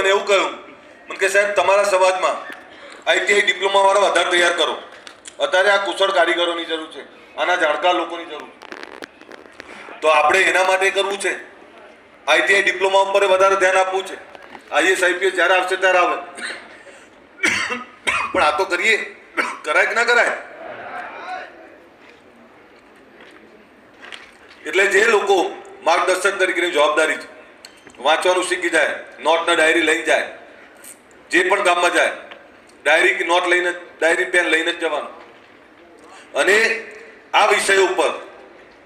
મને એવું કહ્યું. મને કે, સાહેબ, તમારા સમાજમાં આઈટીઆઈ ડિપ્લોમાવાળા વધારે તૈયાર કરો. અત્યારે આ કુશળ કારીગરોની જરૂર છે. આના જાણકાર લોકોની જરૂર તો આપણે એના માટે કરવું છે? આઈટીઆઈ ડિપ્લોમા ઉપર વધારે ધ્યાન આપવું છે? આઈએસ આઈપીએસ જ્યારે આવશે ત્યારે આવે. પણ આ તો કરીએ. કરાય કે ના કરાય? એટલે જે લોકો માર્ગદર્શક તરીકેની જવાબદારી છે વાંચવાનું શીખી જાય, નોટના ડાયરી લઈ જાય, જે પણ ગામમાં જાય ડાયરી કે નોટ લઈને ડાયરી પેન લઈને જ જવાનું. અને આ વિષય ઉપર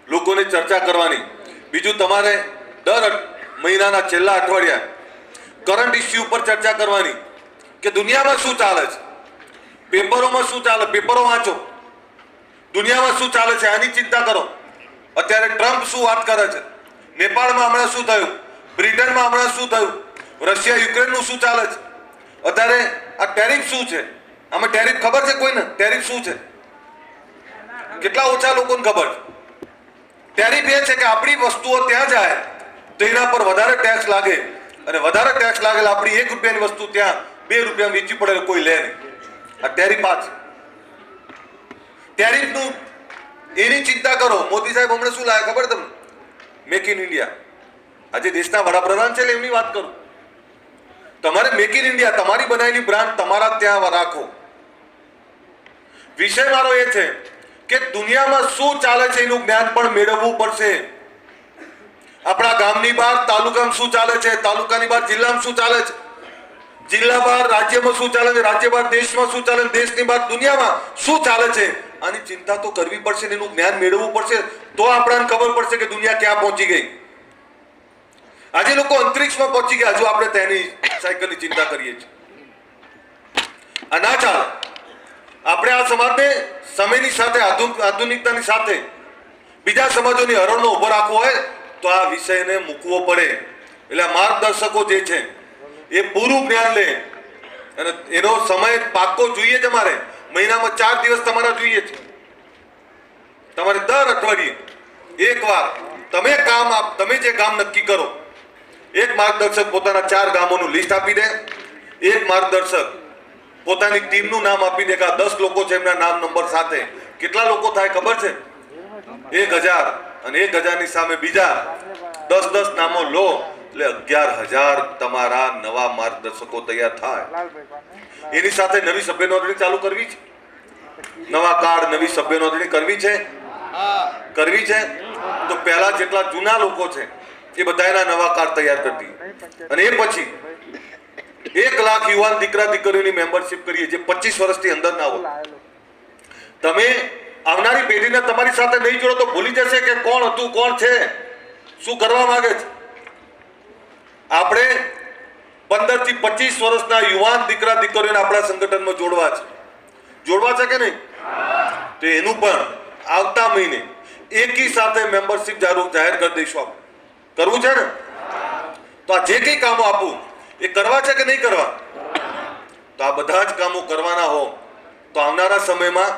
લોકોને ચર્ચા કરવાની. બીજું તમારે દર મહિનાના છેલ્લા અઠવાડિયા કરંટ ઇસ્યુ ઉપર ચર્ચા કરવાની કે દુનિયામાં શું ચાલે છે? પેપરોમાં શું ચાલે? પેપરો વાંચો. દુનિયામાં શું ચાલે છે? આની ચિંતા કરો. અત્યારે ટ્રમ્પ શું વાત કરે છે? નેપાળમાં હમણાં શું થયું? બ્રિટનમાં હમણાં શું થયું? રશિયા, યુક્રેનનું શું ચાલે છે? અત્યારે આ ટેરિફ શું છે? આમાં ટેરિફ ખબર છે કોઈને? ટેરિફ શું છે? કેટલા ઓછા લોકોને ખબર છે? ટેરિફ એ છે કે આપણી વસ્તુઓ ત્યાં જાય તો એના પર વધારે ટેક્સ લાગે. અને વધારે ટેક્સ લાગેલા આપણી એક રૂપિયાની વસ્તુ ત્યાં બે રૂપિયા વેચી પડે કોઈ લે નહીં. આ ટેરિફ આ છે. ટેરિફનું એની ચિંતા કરો. મોદી સાહેબ હમણાં શું લાગે ખબર તમને? મેક ઇન ઇન્ડિયા આજે દેશના વડાપ્રધાન છે એટલે એમની વાત કરું. તમારે મેક ઇન ઇન્ડિયા તમારી બનાવેલી બ્રાન્ડ તમારા ત્યાં રાખો. વિષય મારો એ છે કે દુનિયામાં શું ચાલે છે એનું જ્ઞાન પણ મેળવવું પડશે. આપણા ગામની બહાર, તાલુકામાં શું ચાલે છે, તાલુકાની બહાર, જિલ્લામાં શું ચાલે છે? જિલ્લા બહાર, રાજ્યમાં શું ચાલે છે, રાજ્ય બહાર, દેશમાં શું ચાલે છે, દેશની બહાર, દુનિયામાં શું ચાલે છે? આની ચિંતા તો કરવી પડશે એનું જ્ઞાન મેળવવું પડશે. તો આપણને ખબર પડશે કે દુનિયા ક્યાં પહોંચી ગઈ. આજે લોકો અંતરિક્ષમાં પહોંચી ગયા, હજુ આપણે તેની સાયકલની ચિંતા કરીએ છીએ. આ ના ચાલે. આપણે આ સમાજને સમયની સાથે આધુ- આધુનિકતાની સાથે બીજા સમાજોની હરોળનો ઊભો રાખવો હોય, તો આ વિષયને મૂકવો પડે. એટલે માર્ગદર્શકો જે છે, એ પૂરું જ્ઞાન લે. અને એનો સમય પાક્કો જોઈએ તમારે મહિનામાં ચાર દિવસ તમારા જોઈએ છે. તમારે દર અઠવાડિયે એક વાર તમે કામ આપ, તમે જે કામ નક્કી કરો એક માર્ગદર્શક પોતાના ચાર ગામોનું લિસ્ટ આપી દે. એક માર્ગદર્શક પોતાની ટીમનું નામ આપી દે કે આ દસ લોકો છે એમના નામ નંબર સાથે. કેટલા લોકો થાય ખબર છે? એક હજાર અને એક હજારની સામે બીજા દસ દસ નામો લો. એટલે અગિયાર હજાર તમારા નવા માર્ગદર્શકો તૈયાર થાય. એની સાથે નવી સભ્ય નોંધણી ચાલુ કરવી છે. નવા કાર્ડ નવી સભ્ય નોંધણી કરવી છે? કરવી છે? તો પહેલા જેટલા જૂના લોકો છે એ બધાના નવા કાર્ડ તૈયાર કરી દઈએ અને એ પછી એક લાખ યુવાન દીકરા દીકરીઓની મેમ્બરશિપ કરીએ જે પચીસ વર્ષથી અંદર ના હોય. તમે આવનારી પેઢીને તમારી સાથે નહીં જોડો તો ભૂલી જશે કે કોણ હતું, કોણ છે, શું કરવા માંગે છે. આપણે પંદરથી પચીસ વર્ષના યુવાન દીકરા દીકરીઓને આપણા સંગઠનમાં જોડવા છે. જોડવા છે કે નહીં? તો એનું પણ આવતા મહિને એકી સાથે મેમ્બરશિપ જાહેર કરી દઈશું આપણે. કરવું છે ને? તો આ જે કંઈ કામો આપું, એ કરવા છે કે નહીં કરવા? તો આ બધા જ કામો કરવાના હો. તો આવનારા સમયમાં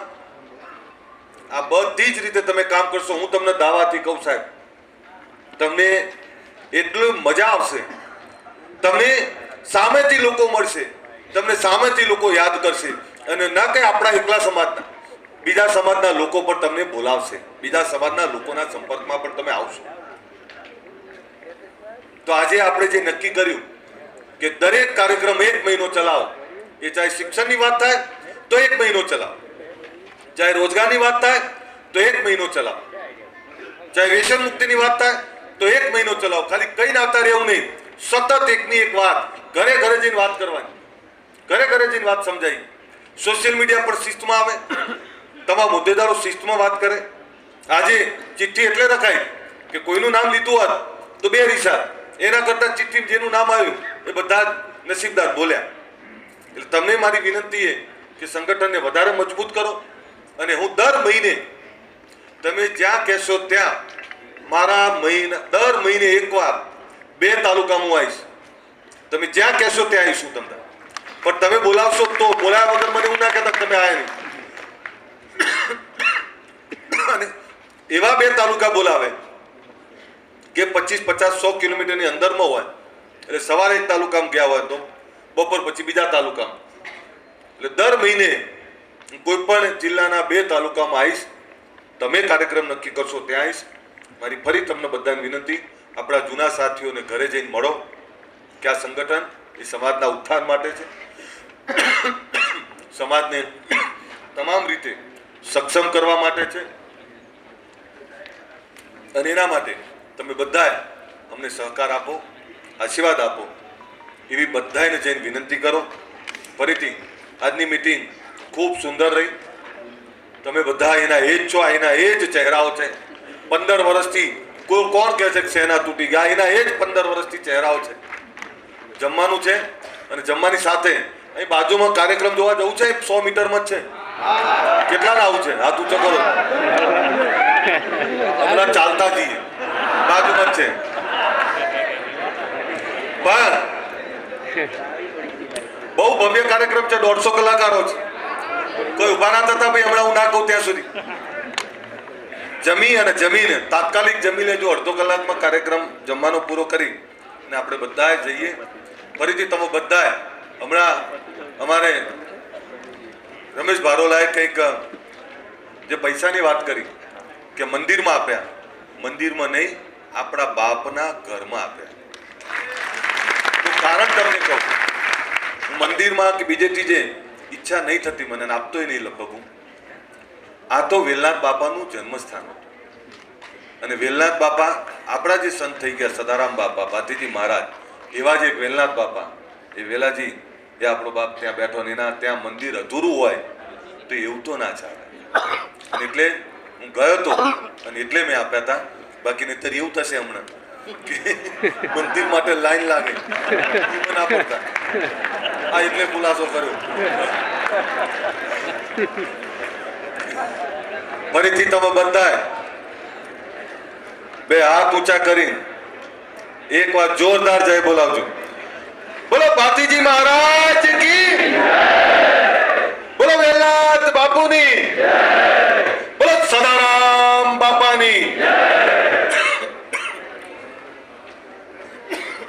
આ બધી જ રીતે તમે કામ કરશો. હું તમને દાવાથી કહું સાહેબ, તમને એટલું મજા આવશે. તમને સામેથી લોકો મળશે. તમને સામેથી લોકો યાદ કરશે. અને ના કે આપણા એકલા સમાજના, બીજા સમાજના લોકો પણ તમને બોલાવશે. બીજા સમાજના લોકોના સંપર્કમાં પણ તમે આવશો. તો આજે આપણે જે નક્કી કર્યું કે દરેક કાર્યક્રમ એક મહિનો ચલાવો, એ ચાહે શિક્ષણની વાત થાય તો એક મહિનો ચલાવો. ચાહે રોજગારની વાત થાય તો એક મહિનો ચલાવો. ચાહે રેશન મુક્તિની વાત થાય તો એક મહિનો ચલાવો. ખાલી કઈ આવતા રહેવું નહીં. સતત એકની એક વાત. ઘરે ઘરે જઈને વાત કરવાની. ઘરે ઘરે જઈને વાત સમજાવી. સોશિયલ મીડિયા પર શિસ્તમાં આવે. તમામ હોદ્દેદારો શિસ્તમાં વાત કરે. આજે ચિઠ્ઠી એટલે રખાય કે કોઈનું નામ લીધું હોત તો બે રિસાર એના કરતાં ચિઠ્ઠી જેનું નામ આવ્યું, એ બધા જ નસીબદાર બોલ્યા. એટલે તમને મારી વિનંતી એ કે સંગઠનને વધારે મજબૂત કરો અને હું દર મહિને તમે જ્યાં કહેશો ત્યાં મારા મહિના, દર મહિને એકવાર બે તાલુકામાં હું આવીશ. તમે જ્યાં કહેશો ત્યાં આવીશું તમને. પણ તમે બોલાવશો તો બોલાવ્યા વગર મને એવું ના કહેતા તમે આવ્યા નહીં. અને એવા બે તાલુકા બોલાવે કે પચીસ, પચાસ, સો કિલોમીટરની અંદરમાં હોય, એટલે સવારે એક તાલુકામાં ગયા હોય તો, બપોર પછી બીજા તાલુકામાં. એટલે દર મહિને કોઈ પણ જિલ્લાના બે તાલુકામાં આવીશ, તમે કાર્યક્રમ નક્કી કરશો ત્યાં આવીશ. મારી ફરી તમને બધાને વિનંતી, આપણા જૂના સાથીઓને ઘરે જઈને મળો. કે આ સંગઠન એ સમાજના ઉત્થાન માટે છે. સમાજને તમામ રીતે સક્ષમ કરવા માટે છે. અને એના માટે તમે બધાએ અમને સહકાર આપો, આશીર્વાદ આપો. એવી બધાને જઈને વિનંતી કરો. ફરીથી આજની મિટિંગ ખૂબ સુંદર રહી. તમે બધા એના એ જ છો એના એ જ ચહેરાઓ છે. પંદર વર્ષથી કોઈ કોણ કહે છે કે સેના તૂટી ગયા? એના એ જ પંદર વર્ષથી ચહેરાઓ છે. જમવાનું છે અને જમવાની સાથે અહીં બાજુમાં કાર્યક્રમ જોવા જવું છે? સો મીટરમાં જ છે. કેટલા આવું છે? હાથ ઊંચો કરો. ચાલતા જઈએ. બાજુમાં છે. પણ બહુ ભવ્ય કાર્યક્રમ છે, દોઢસો કલાકારો છે. કોઈ ઊભા ના થતા ભાઈ, હમણાં હું ના કહું ત્યાં સુધી. જમી અને જમીને, તાત્કાલિક જમી લેજો અડધો કલાકમાં કાર્યક્રમ જમવાનો પૂરો કરી અને આપણે બધાએ જઈએ. ફરીથી તમે બધાએ, હમણાં અમારે રમેશ ભારોલાએ કંઈક જે પૈસાની વાત કરી કે મંદિરમાં આપ્યા. મંદિરમાં નહીં આપણા બાપના ઘરમાં આપ્યા. તો કારણ તમને કહું, હું મંદિરમાં કે બીજે ત્રીજે ઈચ્છા નહીં થતી મને આપતોય નહીં લગભગ હું. આ તો વેલનાથ બાપાનું જન્મસ્થાન હતું. અને વેલનાથ બાપા આપણા જે સંત થઈ ગયા, સદારામ બાપા, ભાતીજી મહારાજ, એવા જ વેલનાથ બાપા, એ વેલાજી, એ આપણો બાપ ત્યાં બેઠો ને એના ત્યાં મંદિર અધૂરું હોય તો એવું તો ના ચાલે. એટલે હું ગયો તો અને એટલે મેં આપ્યા હતા. બાકી નહીતર એવું થશે હમણાં. મંદિર માટે લાઈન લાગે. ના પડતા આ એટલે ખુલાસો કર્યો. ફરીથી તમે બંધાય બે હાથ ઊંચા કરી એક વાર જોરદાર જય બોલાવજો.